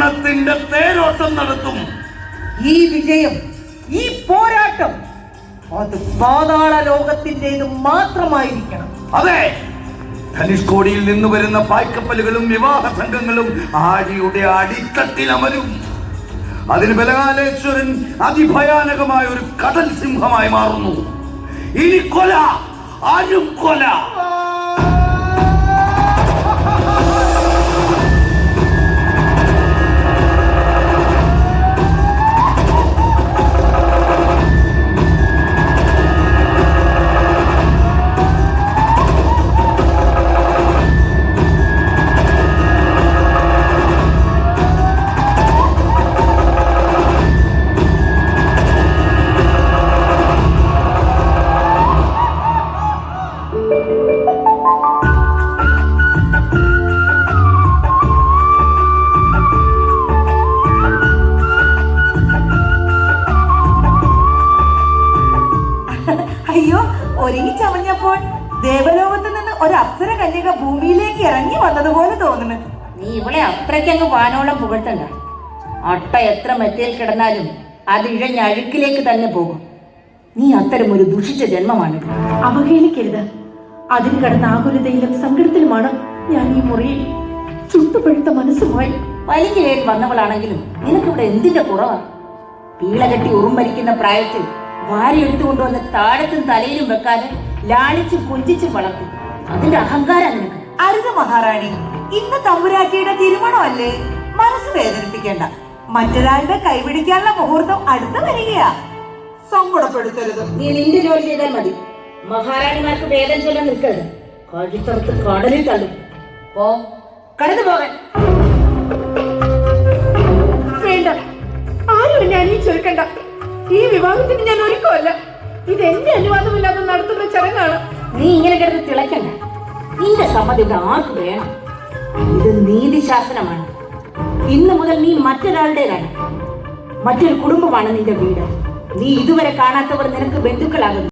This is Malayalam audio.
മരണത്തിന്റെ തേരോട്ടം നടത്തും. ഈ വിജയം ഈ പോരാട്ടം അത് പാതാള ലോകത്തിന്റെത് മാത്രമായിരിക്കണം. അതെ ധനുഷ്കോടിയിൽ നിന്ന് വരുന്ന പായ്ക്കപ്പലുകളും വിവാഹ സംഘങ്ങളും ആഴിയുടെ അടിത്തട്ടിൽ അമരും അതിന് ബലകാലേശ്വരൻ അതിഭയാനകമായ ഒരു കടൽ സിംഹമായി മാറുന്നു. ഇനി കൊല ആരും കൊല അയ്യോ ഒരുങ്ങി ചമഞ്ഞപ്പോൾ ദേവലോകത്ത് നിന്ന് ഒരു അപ്സര കന്യക ഭൂമിയിലേക്ക് ഇറങ്ങി വന്നതുപോലെ തോന്നുന്നു. നീ ഇവളെ അത്രയ്ക്കങ്ങ് വാനോളം പുകഴ്ത്തണ്ട. അട്ട എത്ര മെറ്റയിൽ കിടന്നാലും അത് ഇഴഞ്ഞ അഴുക്കിലേക്ക് തന്നെ പോകും. നീ അത്തരം ഒരു ദുഷിച്ച ജന്മമാണ്. അവഹേളിക്കരുത്. അതിന് കടന്ന ആകുലതയിലും സങ്കടത്തിലുമാണ് ഞാൻ ഈ മുറിയിൽ ചുട്ടുപഴുത്ത മനസ്സുമായി. വലിയ വന്നവളാണെങ്കിലും നിനക്കിവിടെ എന്തിന്റെ കുറവാ? പീളകെട്ടി ഉറുമ്പരിക്കുന്ന പ്രായത്തിൽ വാരി എടുത്തുകൊണ്ടുവന്ന് താഴത്തും തലയിലും വെക്കാതെ ലാളിച്ച് പുഞ്ചിച്ച് വളർത്തി. അതിന്റെ അഹങ്കാരം നിനക്ക്. അരുത് മഹാറാണി. ഇന്ന് തമ്പുരാട്ടിയുടെ തിരുമണമല്ലേ? മനസ്സ് വേദനിപ്പിക്കേണ്ട. മറ്റൊരാളുടെ കൈപിടിക്കാനുള്ള മുഹൂർത്തം അടുത്ത് വരികയാ. സങ്കടപ്പെടുത്തരുത്. നീ നിന്റെ ജോലി ചെയ്താൽ മതി. മഹാറാണിമാർക്ക് വേദന ചൊല്ലാൻ നിൽക്കരുത്. കഴുത്തറുത്ത് കടലിൽ തള്ളും. പോ. കടന്നു പോകാൻ. വിവാഹത്തിന് ഞാൻ ഒരുക്കമല്ല. ഇത് എന്റെ അനുവാദമില്ലാതെ നടത്തുന്ന ചടങ്ങാണ്. നീ ഇങ്ങനെ കിടന്ന് തിളക്കണ്ട നിന്റെ സമ്മതി ഇവിടെ ആർക്ക് വേണം? ഇത് നീതിശാസനമാണ് ഇന്ന് മുതൽ നീ മറ്റൊരാളുടേതാണ്. മറ്റൊരു കുടുംബമാണ് നിന്റെ വീട്. നീ ഇതുവരെ കാണാത്തവർ നിനക്ക് ബന്ധുക്കളാകുന്നു.